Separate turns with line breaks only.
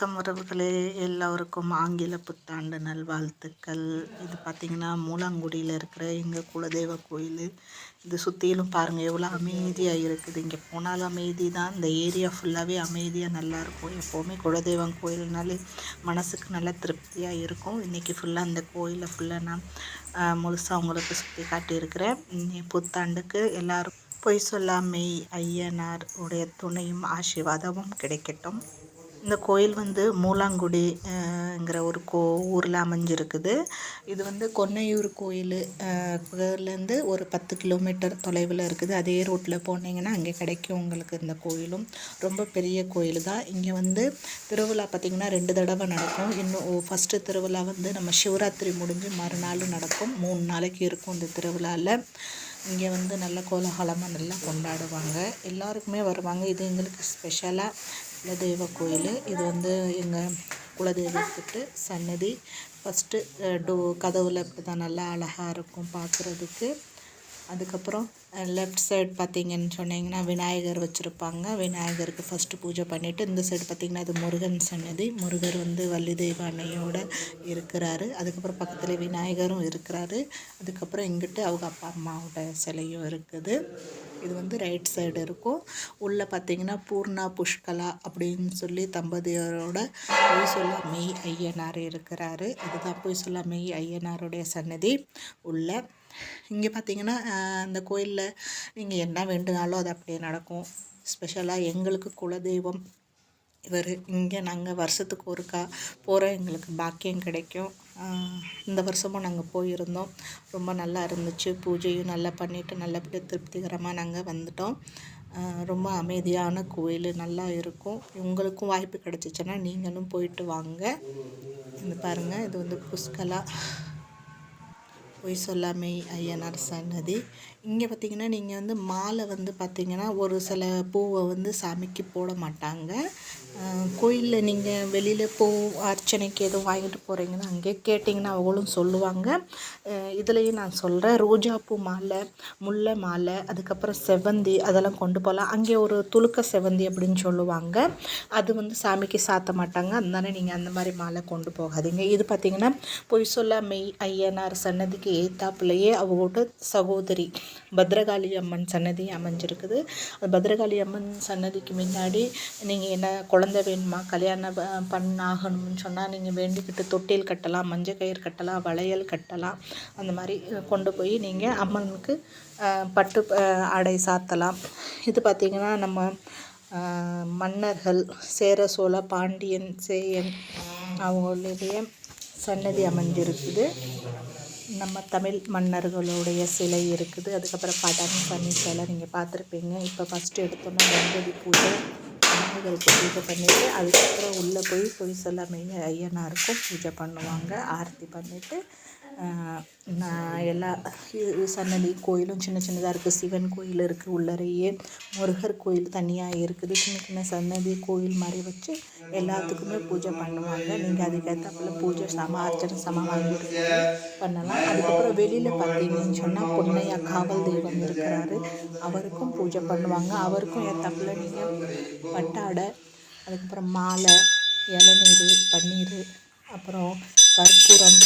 வணக்கம் உறவுகளே எல்லோருக்கும் ஆங்கில புத்தாண்டு நல்வாழ்த்துக்கள். இது பார்த்திங்கன்னா மூலாங்குடியில் இருக்கிற எங்கள் குலதெய்வ கோயில். இது சுற்றிலும் பாருங்கள் எவ்வளோ அமைதியாக இருக்குது. இங்கே போனாலும் அமைதி தான். இந்த ஏரியா ஃபுல்லாகவே அமைதியாக நல்லாயிருக்கும் எப்போவுமே குலதெய்வம் கோயில்னாலே மனசுக்கு நல்லா திருப்தியாக இருக்கும். இன்றைக்கி ஃபுல்லாக அந்த கோயிலை ஃபுல்லாக நான் முழுசாக உங்களுக்கு சுற்றி காட்டியிருக்கிறேன். புத்தாண்டுக்கு எல்லோரும் பொய் சொல்லாமை ஐயனார் உடைய துணையும் ஆசீர்வாதமும் கிடைக்கட்டும். இந்த கோயில் வந்து மூலாங்குடிங்கிற ஒரு கோ ஊரில் அமைஞ்சிருக்குது. இது வந்து கொன்னையூர் கோயில் இருந்து ஒரு பத்து கிலோமீட்டர் தொலைவில் இருக்குது. அதே ரோட்டில் போனீங்கன்னா அங்கே கிடைக்கும் உங்களுக்கு இந்த கோயிலும். ரொம்ப பெரிய கோயில் தான். இங்கே வந்து திருவிழா பார்த்திங்கன்னா ரெண்டு தடவை நடக்கும். இன்னும் ஃபஸ்ட்டு திருவிழா வந்து நம்ம சிவராத்திரி முடிஞ்சு மறுநாளும் நடக்கும். மூணு நாளைக்கு இருக்கும் இந்த திருவிழாவில் இங்கே வந்து நல்ல கோலாகலமாக நல்லா கொண்டாடுவாங்க. எல்லாருக்குமே வருவாங்க. இது எங்களுக்கு ஸ்பெஷலாக குலதெய்வ கோயில். இது வந்து எங்கள் குலதெய்வத்துக்கு சன்னதி. ஃபஸ்ட்டு டோ கதவில் இப்படி தான் நல்லா அழகாக இருக்கும் பார்க்குறதுக்கு அதுக்கப்புறம் லெஃப்ட் சைடு பார்த்திங்கன்னு சொன்னிங்கன்னா விநாயகர் வச்சுருப்பாங்க. விநாயகருக்கு ஃபஸ்ட்டு பூஜை பண்ணிவிட்டு இந்த சைடு பார்த்திங்கன்னா அது முருகன் சன்னதி. முருகர் வந்து வள்ளி தெய்வ அன்னையோடு இருக்கிறாரு. அதுக்கப்புறம் பக்கத்தில் விநாயகரும் இருக்கிறாரு. அதுக்கப்புறம் இங்கிட்டு அவங்க அப்பா அம்மாவோட சிலையும் இருக்குது. இது வந்து ரைட் சைடு இருக்கும். உள்ளே பார்த்தீங்கன்னா பூர்ணா புஷ்கலா அப்படின்னு சொல்லி தம்பதியரோட பொய் சொல்ல மெய் ஐயனார் இருக்கிறாரு. இதுதான் பொய் சொல்ல மெய் ஐயனாருடைய சன்னதி உள்ள. இங்கே பார்த்தீங்கன்னா அந்த கோயிலில் நீங்கள் என்ன வேண்டுனாலும் அது அப்படியே நடக்கும். ஸ்பெஷலாக எங்களுக்கு குலதெய்வம் இவர் இங்கே நாங்கள் வருஷத்துக்கு ஒருக்கா போகிற எங்களுக்கு பாக்கியம் கிடைக்கும். இந்த வருஷமும் நாங்கள் போயிருந்தோம். ரொம்ப நல்லா இருந்துச்சு. பூஜையும் நல்லா பண்ணிவிட்டு நல்லபடியாக திருப்திகரமாக நாங்கள் வந்துட்டோம். ரொம்ப அமைதியான கோயில் நல்லா இருக்கும். உங்களுக்கும் வாய்ப்பு கிடச்சிச்சின்னா நீங்களும் போயிட்டு வாங்க. இந்த பாருங்கள் இது வந்து புஷ்கலா. பொய் சொல்லாமை ஐயனார் சன்னதி. இங்கே பார்த்திங்கன்னா நீங்கள் வந்து மாலை வந்து பார்த்திங்கன்னா ஒரு சில பூவை வந்து சாமிக்கு போட மாட்டாங்க. கோயிலில் நீங்கள் வெளியில் பூ அர்ச்சனைக்கு எதுவும் வாங்கிட்டு போகிறீங்கன்னா அங்கே கேட்டிங்கன்னா அவங்களும் சொல்லுவாங்க. இதுலேயும் நான் சொல்கிறேன் ரோஜாப்பூ மாலை முல்லை மாலை அதுக்கப்புறம் செவ்வந்தி அதெல்லாம் கொண்டு போகலாம். அங்கே ஒரு துளுக்க செவ்வந்தி அப்படின்னு சொல்லுவாங்க. அது வந்து சாமிக்கு சாத்த மாட்டாங்க. அதனால நீங்கள் அந்த மாதிரி மாலை கொண்டு போகாதீங்க. இது பார்த்திங்கன்னா பொய் சொல்ல மெய் ஐயனார் சன்னதிக்கு ஏத்தாப்புலையே அவங்களோட சகோதரி பத்ரகாளி அம்மன் சன்னதி அமைஞ்சிருக்குது. அந்த பத்ரகாளி அம்மன் சன்னதிக்கு முன்னாடி நீங்கள் என்ன குழந்த வேணுமா கல்யாணம் பண்ணாகணும்னு சொன்னால் நீங்கள் வேண்டிக்கிட்டு தொட்டில் கட்டலாம் மஞ்சள் கயிறு கட்டலாம் வளையல் கட்டலாம் அந்த மாதிரி கொண்டு போய் நீங்கள் அம்மனுக்கு பட்டு ஆடை சாத்தலாம். இது பார்த்திங்கன்னா நம்ம மன்னர்கள் சேர சோழ பாண்டியன் சேயன் அவங்களுடைய சன்னதி அமைஞ்சிருக்குது. நம்ம தமிழ் மன்னர்களுடைய சிலை இருக்குது. அதுக்கப்புறம் படம் பண்ணி சிலை நீங்கள் பார்த்துருப்பீங்க. இப்போ ஃபஸ்ட்டு எடுத்தோன்னா கணபதி பூஜை விநாயகருக்கு பூஜை பண்ணிவிட்டு அதுக்கப்புறம் உள்ளே போய் பொய் சொல்லாமல் ஐயனாருக்கும் பூஜை பண்ணுவாங்க. ஆரத்தி பண்ணிவிட்டு எல்லா சன்னதி கோயிலும் சின்ன சின்னதாக இருக்குது சிவன் கோயில் இருக்குது உள்ளறையே முருகர் கோயில் தனியாக இருக்குது. சின்ன சின்ன சன்னதி கோயில் மாதிரி வச்சு எல்லாத்துக்குமே பூஜை பண்ணுவாங்க. நீங்கள் அதுக்கேற்றாப்புல பூஜை சம அர்ச்சனை சம வாங்கிட்டு பண்ணலாம். அதுக்கப்புறம் வெளியில் பார்த்தீங்கன்னு சொன்னால் பொன்னையா காவல் தெய்வம் இருக்கிறாரு. அவருக்கும் பூஜை பண்ணுவாங்க. அவருக்கும் ஏற்றாப்புல நீங்கள் பட்டாடை அதுக்கப்புறம் மாலை இளநீர் பன்னீர் அப்புறம் கற்பூரம்